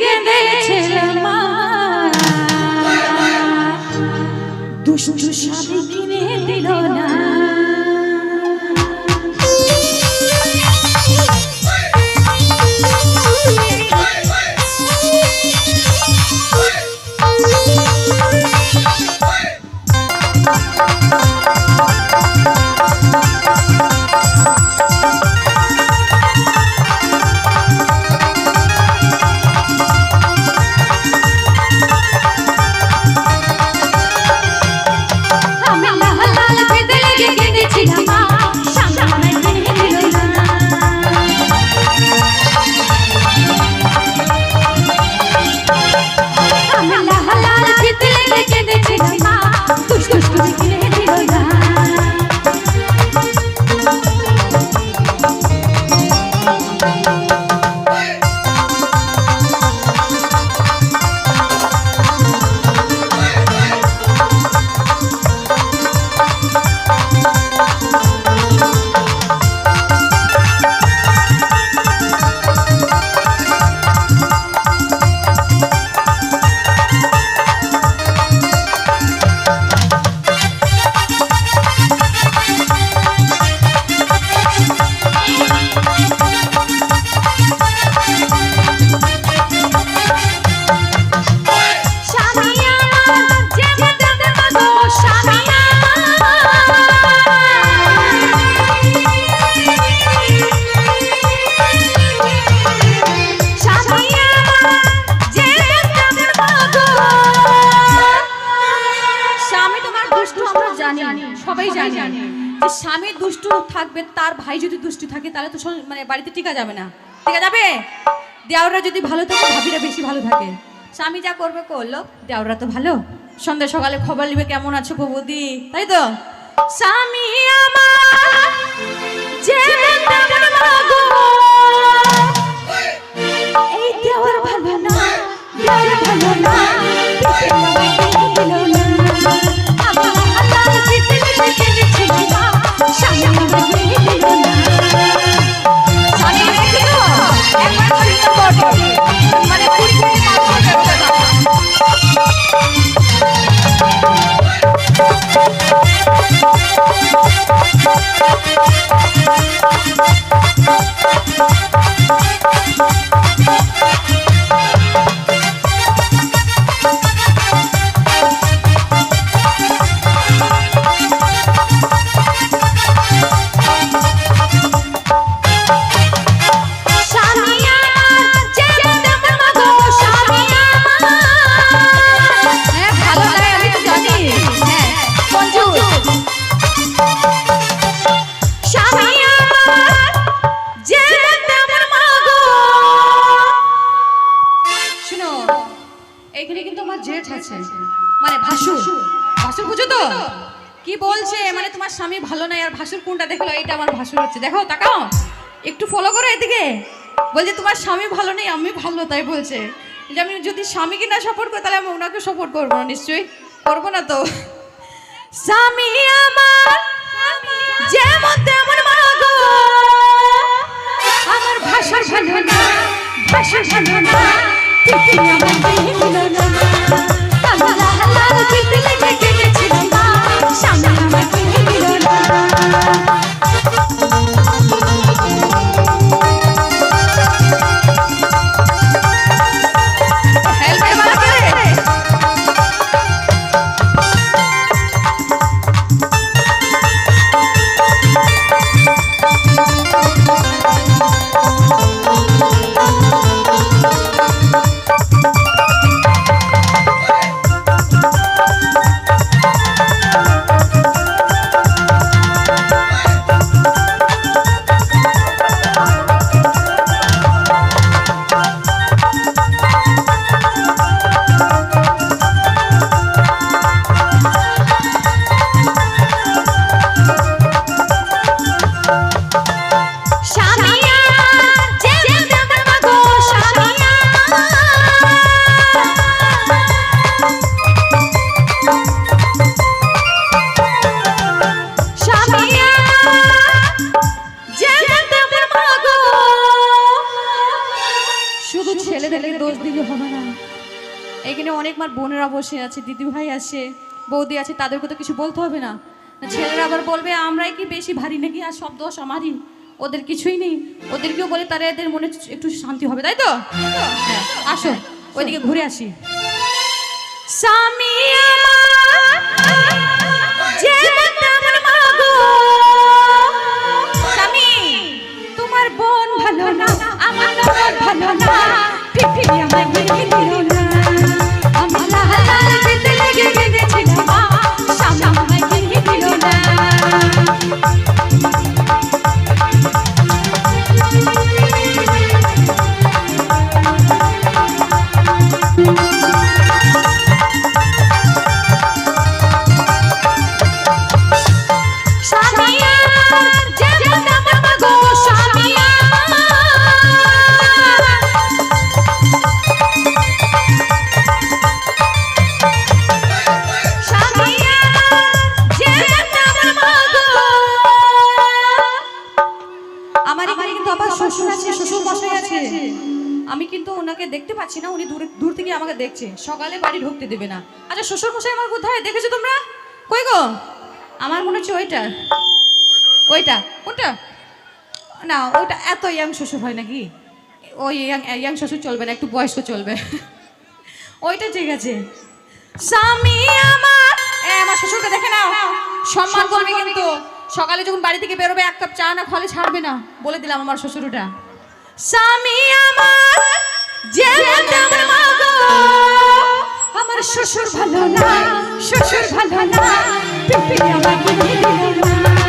গেঁদেছিলাম মা। দুষ্টু স্বামী কিনে দিল না জানি সবাই জানি। যে স্বামী দুষ্টু থাকবে তার ভাই যদি দুষ্টু থাকে তাহলে তো মানে বাড়িতে টিকা যাবে না। টিকা যাবে? দেওররা যদি ভালো থাকে ভাবিরা বেশি ভালো থাকে। স্বামী যা করবে করল। দেওররা তো ভালো। সন্ধ্যা সকালে খবর নিবে কেমন আছো বৌদি তাই তো? স্বামী আমার যেতে এই দেওয়ার ভালো না দেওয়ার ভালো না। আছে? মানে ভাসুর। ভাসুর। বুঝো তো? কি বলছে? মানে তোমার স্বামী ভালো নাই আর ভাসুর কোনটা দেখল? এইটা আমার ভাসুর হচ্ছে। দেখো তাকাও। একটু ফলো করো এদিকে। বলছে তোমার স্বামী ভালো নেই আমি ভালো তাই বলছে। যে আমি যদি স্বামীকে না সাপোর্ট করি তাহলে আমি ওনাকে সাপোর্ট করব না নিশ্চয়ই। করব না তো। স্বামী আমার যেমন তেমন মাগো আমার ভাষা ভালো না ভাষা ভালো না আমার না। আমি লাল লাল তিতি লেগে কেঁদেছিলাম মা স্বামী আমার দিল না হবে না। এখানে অনেকবার বোনেরা বসে আছে দিদি ভাই আছে, বৌদি আছে, তাদেরকে তো কিছু বলতে হবে না। ছেলেরা আবার বলবে, আমরাই কি বেশি ভারী নাকি? আর সব দোষ আমারই। ওদের কিছুই নেই। ওদেরকেও বলে তারা এদের মনে একটু শান্তি হবে, তাই তো? হ্যাঁ আসো, ওইদিকে ঘুরে আসি। স্বামী ওনাকে দেখতে পাচ্ছি না উনি দূরে দূর থেকে আমাকে দেখছে। সকালে বাড়ি ঢুকতে দেবে না। আচ্ছা শ্বশুর মশাই আমার কোথায়? দেখেছ তোমরা? কই গো? আমার মনে হচ্ছে ওইটা। ওইটা। কোনটা? না ওইটা এত ইয়াং শ্বশুর হয় নাকি? ওই ইয়াং ইয়াং শ্বশুর চলবে না একটু বয়স্ক চলবে। ওইটা ঠিক আছে। স্বামী আমার আমার শ্বশুরকে দেখে নাও। সম্মান করবে কিন্তু। সকালে যখন বাড়ি থেকে বেরোবে এক কাপ চা না খলে ছাড়বে না। বলে দিলাম আমার শ্বশুরটা। স্বামী আমার যেমন তেমন মাগো আমার শ্বশুর ভালো না শ্বশুর ভালো না পিপি আমাকে দিল না।